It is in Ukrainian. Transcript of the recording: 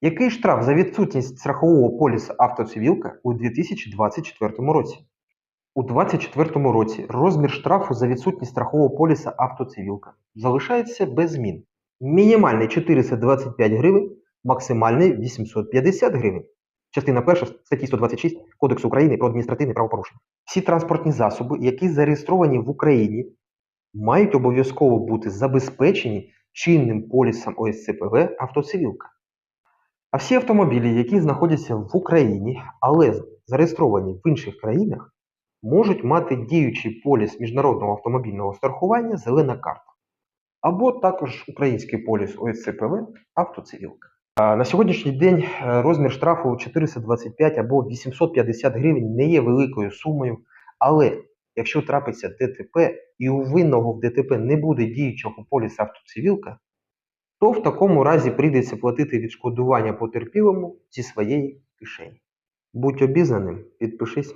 Який штраф за відсутність страхового поліса автоцивілка у 2024 році? У 2024 році розмір штрафу за відсутність страхового поліса автоцивілка залишається без змін. Мінімальний 425 гривень, максимальний 850 гривень. Частина 1 статті 126 Кодексу України про адміністративне правопорушення. Всі транспортні засоби, які зареєстровані в Україні, мають обов'язково бути забезпечені чинним полісом ОСЦПВ автоцивілка. А всі автомобілі, які знаходяться в Україні, але зареєстровані в інших країнах, можуть мати діючий поліс міжнародного автомобільного страхування Зелена карта або також український поліс ОСЦПВ автоцивілка. На сьогоднішній день е, розмір штрафу 425 або 850 гривень не є великою сумою, але якщо трапиться ДТП і у винного в ДТП не буде діючого поліса автоцивілка, то в такому разі прийдеться платити відшкодування потерпілому зі своєї кишені. Будь обізнаним, підпишись.